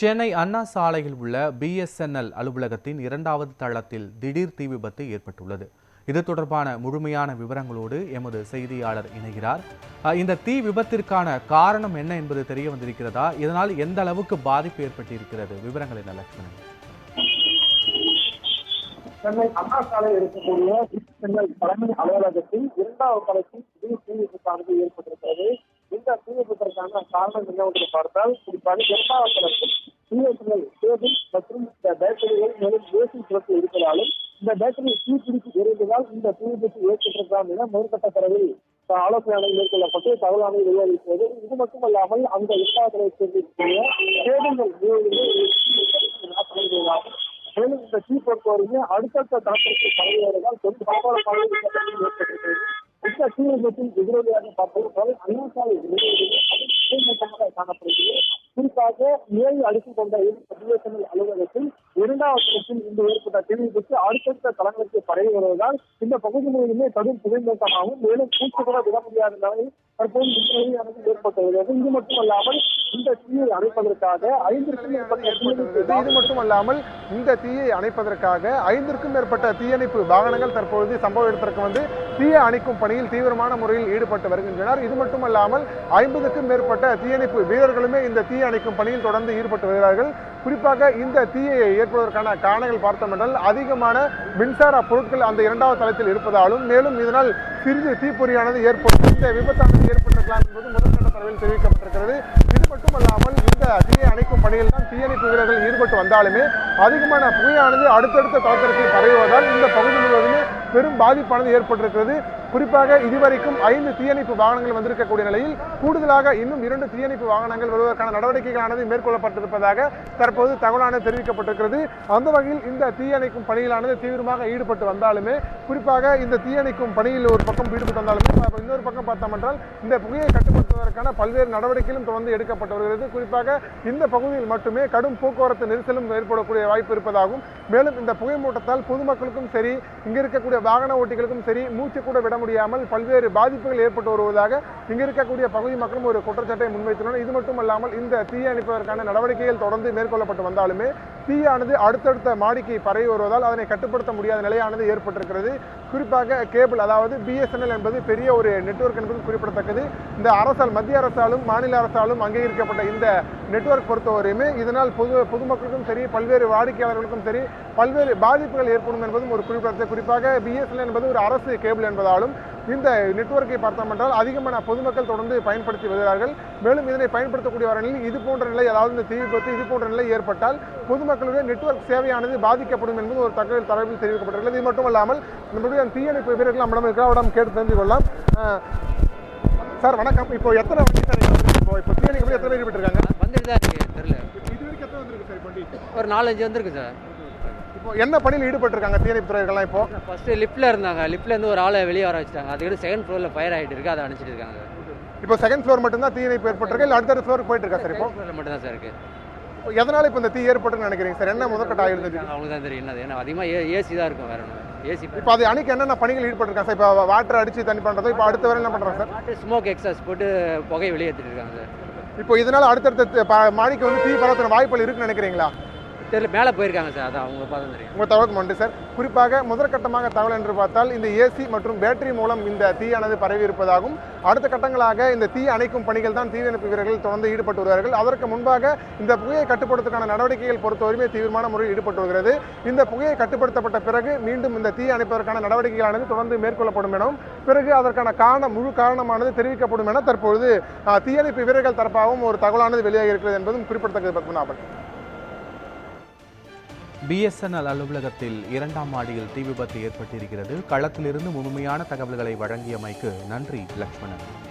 சென்னை அண்ணா சாலையில் உள்ள பிஎஸ்என்எல் அலுவலகத்தின் இரண்டாவது தளத்தில் திடீர் தீ விபத்து ஏற்பட்டுள்ளது. இது தொடர்பான முழுமையான விவரங்களோடு எமது செய்தியாளர் இணைகிறார். இந்த தீ விபத்திற்கான காரணம் என்ன என்பது தெரிய வந்திருக்கிறதா? இதனால் எந்த அளவுக்கு பாதிப்பு ஏற்பட்டிருக்கிறது? விவரங்கள் என்ன லட்சுமணன் சென்னை அண்ணா சாலையில் இருக்கக்கூடிய சென்னை தலைமை அலுவலகத்தில் இரண்டாவது தளத்தில் திடீர் தீ விபத்தானது ஏற்பட்டிருக்கிறது. இந்த தீ விபத்திற்கான காரணம் என்னவென்று பார்த்தால் குறிப்பாக இரண்டாவது தளத்தில் பிஎஸ்என்எல் கேபிள் மற்றும் இந்த பேட்டரிகள் மேலும் ஏசி சிறப்பு இருப்பதாலும் இந்த பேட்டரி தீப்பிடித்து எரிந்ததால் இந்த தீ ஏற்பட்டிருக்கலாம் என முதற்கட்ட தரவில் ஆலோசனை மேற்கொள்ளப்பட்டு தகவலானது வெளியாகிறது இது மட்டுமல்லாமல் அந்த இரண்டாவது சேர்ந்திருக்கக்கூடிய சேதங்கள் மேலும் இந்த தீ பொறுத்தவரையுமே அடுத்தடுத்த தாக்கத்தில் பரவியதால் வருவதால் பெரும் பரவல பகுதி ஏற்பட்டிருக்கிறது. இந்த தீ விபத்தில் எதிரொலியாக பார்ப்பது அண்ணா சாலை காணப்படுகிறது. குறிப்பாக ஏழு அடுக்கு கொண்ட பிஎஸ்என்எல் அலுவலகத்தில் இரண்டாவது தளத்தில் இந்த ஏற்பட்ட தீவிபத்து அடுத்தடுத்த தளங்களுக்கு பரவி வருவதால் இந்த பகுதி முழுவதுமே கடும் புகைமூட்டமாகவும் மேலும் பூச்சி கூட விட முடியாத நிலையில் தற்போது முன்னிலையானது ஏற்பட்டு வருகிறது இது மட்டுமல்லாமல் இந்த தீயை அணைப்பதற்காக ஐந்திற்கும் மேற்பட்ட இது மட்டுமல்லாமல் இந்த தீயை அணைப்பதற்காக ஐந்திற்கும் மேற்பட்ட தீயணைப்பு வாகனங்கள் தற்பொழுது சம்பவ இடத்திற்கு வந்து தீயை அணைக்கும் பணியில் தீவிரமான முறையில் ஈடுபட்டு வருகின்றனர். இது மட்டுமல்லாமல் ஐம்பதுக்கும் மேற்பட்ட தீயணைப்பு வீரர்களுமே இந்த தீ அணைக்கும் பணியில் தொடர்ந்து ஈடுபட்டு வருகிறார்கள். குறிப்பாக இந்த தீயை ஏற்படுவதற்கான காரணங்கள் பார்த்தோம் என்றால் அதிகமான மின்சார பொருட்கள் அந்த இரண்டாவது தளத்தில் இருப்பதாலும் மேலும் இதனால் சிறிது தீப்பொறியானது ஏற்பட்டு இந்த விபத்தானது ஏற்பட்டிருக்கலாம் என்பது முதற்கட்ட தரவில் தெரிவிக்கப்பட்டிருக்கிறது. இது மட்டுமல்லாமல் இந்த தீயை அணைக்கும் பணியில் தான் தீயணைப்பு வீரர்கள் ஈடுபட்டு வந்தாலுமே அதிகமான புகையானது அடுத்தடுத்த தளத்திற்கு பரவுவதால் இந்த பகுதி முழுவதுமே பெரும் பாதிப்பானது ஏற்பட்டிருக்கிறது. குறிப்பாக இதுவரைக்கும் ஐந்து தீயணைப்பு வாகனங்கள் வந்திருக்கக்கூடிய நிலையில் கூடுதலாக இன்னும் இரண்டு தீயணைப்பு வாகனங்கள் வருவதற்கான நடவடிக்கைகளானது மேற்கொள்ளப்பட்டிருப்பதாக தற்போது தகவலானது தெரிவிக்கப்பட்டிருக்கிறது. அந்த வகையில் இந்த தீயணைக்கும் பணியிலானது தீவிரமாக ஈடுபட்டு வந்தாலுமே குறிப்பாக இந்த தீயணைக்கும் பணியில் ஒரு பக்கம் ஈடுபட்டு வந்தாலுமே இன்னொரு பக்கம் பார்த்தோம் என்றால் இந்த புகையை கட்டுப்படுத்துவதற்கான பல்வேறு நடவடிக்கைகளும் தொடர்ந்து எடுக்கப்பட்டு வருகிறது. குறிப்பாக இந்த பகுதியில் மட்டுமே கடும் போக்குவரத்து நெரிசலும் ஏற்படக்கூடிய வாய்ப்பு இருப்பதாகவும் மேலும் இந்த புகை மூட்டத்தால் பொதுமக்களுக்கும் சரி இங்க இருக்கக்கூடிய வாகன ஓட்டிகளுக்கும் சரி மூச்சு கூட விட முடியாமல் பல்வேறு பாதிப்புகள் ஏற்பட்டு வருவதாக இங்க இருக்கக்கூடிய பகுதி மக்களும் ஒரு குற்றச்சாட்டை முன்வைத்துள்ளனர். இது மட்டுமல்லாமல் இந்த தீயை அணைப்பதற்கான நடவடிக்கைகள் தொடர்ந்து மேற்கொள்ளப்பட்டு வந்தாலுமே தீயானது அடுத்தடுத்த மாடிக்கு பரவி வருவதால் அதனை கட்டுப்படுத்த முடியாத நிலையானது ஏற்பட்டிருக்கிறது. குறிப்பாக கேபிள் அதாவது பிஎஸ்என்எல் என்பது பெரிய ஒரு நெட்வொர்க் என்பது குறிப்பிடத்தக்கது. இந்த அரசால் மத்திய அரசாலும் மாநில அரசாலும் அங்கீகரிக்கப்பட்ட இந்த நெட்வொர்க் பொறுத்தவரையுமே இதனால் பொது பொதுமக்களுக்கும் சரி பல்வேறு வாடிக்கையாளர்களுக்கும் சரி பல்வேறு பாதிப்புகள் ஏற்படும் என்பதும் ஒரு குறிப்பிடத்தக்க குறிப்பாக பிஎஸ்என்எல் என்பது ஒரு அரசு கேபிள் என்பதாலும் இந்த நெட்ஒர்க்கை பார்த்தோம் என்றால் அதிகமான பொதுமக்கள் தொடர்ந்து பயன்படுத்தி வருகிறார்கள். மேலும் இதனை பயன்படுத்தக்கூடியவர்களில் இது போன்ற நிலை அதாவது இந்த தீ விபத்து இது போன்ற நிலை ஏற்பட்டால் பொதுமக்களுடைய நெட்வொர்க் சேவையானது பாதிக்கப்படும் என்பது ஒரு தகவல் தரவில் தெரிவிக்கப்பட்டிருக்கிறது. இது மட்டுமல்லாமல் நம்முடைய தீயணைப்பு வீரர்கள் நம்மிடம் இருக்கிற அவரிடம் கேட்டு தெரிந்து கொள்ளலாம். சார் வணக்கம். இப்போ எத்தனை வண்டி சார்? இப்போ இப்போ தீயணைப்பு எத்தனை பேர் ஈடுபட்டிருக்காங்க வந்துட்டு தான் தெரியல. இது வரைக்கும் எத்தனை வந்திருக்கு சார் வண்டி? ஒரு நாலஞ்சு வந்திருக்கு சார். என்ன பணியில் ஈடுபட்டிருக்காங்க தீயணைப்பு துறைகள்லாம் இப்போ? ஃபர்ஸ்ட் லிஃப்ட்ல இருந்தாங்க. லிஃப்ட்ல இருந்து ஒரு ஆளை வெளியே வர வச்சுட்டாங்க. அதுக்கு செகண்ட் ஃப்ளோர்ல ஃபயர் ஆயிட்டு இருக்கு. அதை அணைச்சிட்டு இருக்காங்க. இப்போ செகண்ட் ஃப்ளோர் மட்டும்தான் தீயணைப்பு ஏற்பட்டிருக்கு? இல்லை அடுத்த ஃப்ளோருக்கு போயிட்டு இருக்கா சார் இப்போ? ஃப்ளோர்ல மட்டும் தான் சார் இருக்கு. இப்போ எதனால இப்போ இந்த தீ ஏற்பட்டுன்னு நினைக்கிறீங்க சார்? என்ன முதற்கட்ட ஆயிருந்தது அவங்களுக்கு தான் தெரியும். என்னது? ஏன்னா அதிகமாக ஏசி தான் இருக்கும் வேற ஏசி இப்போ அது அன்னைக்கு என்னென்ன பணிகள் ஈடுபட்டிருக்காங்க சார்? இப்போ வாட்டர் அடிச்சு தண்ணி பண்ணுறதோ இப்போ அடுத்த வரை என்ன பண்ணுறாங்க சார்? ஸ்மோக் எக்ஸாஸ் போட்டு புகையை வெளியேற்றிட்டு இருக்காங்க சார். இப்போ இதனால அடுத்தடுத்த மாடிக்கு வந்து தீ பரவத்தின வாய்ப்புகள் இருக்குன்னு நினைக்கிறீங்களா? தெரியல மேலே போயிருக்காங்க சார் அதான் அவங்க பார்த்தா தெரியும். உங்கள் தகவலுக்கு நன்றி சார். குறிப்பாக முதற்கட்டமாக தகவல் என்று பார்த்தால் இந்த ஏசி மற்றும் பேட்டரி மூலம் இந்த தீயானது பரவி இருப்பதாகவும் அடுத்த கட்டங்களாக இந்த தீ அணைக்கும் பணிகள் தான் தீயணைப்பு வீரர்கள் தொடர்ந்து ஈடுபட்டு வருவார்கள். அதற்கு முன்பாக இந்த புகையை கட்டுப்படுத்துக்கான நடவடிக்கைகள் பொறுத்தவரையுமே தீவிரமான முறையில் ஈடுபட்டு வருகிறது. இந்த புகையை கட்டுப்படுத்தப்பட்ட பிறகு மீண்டும் இந்த தீ அணைப்பதற்கான நடவடிக்கைகளானது தொடர்ந்து மேற்கொள்ளப்படும் எனவும் பிறகு அதற்கான காரணம் முழு காரணமானது தெரிவிக்கப்படும் என தற்பொழுது தீயணைப்பு வீரர்கள் தரப்பாகவும் ஒரு தகவலானது வெளியாகி இருக்கிறது என்பதும் குறிப்பிடத்தக்கது பத்மநாபன். பிஎஸ்என்எல் அலுவலகத்தில் இரண்டாம் மாடியில் தீ விபத்து ஏற்பட்டிருக்கிறது. களத்திலிருந்து முழுமையான தகவல்களை வழங்கியமைக்கு நன்றி லக்ஷ்மணன்.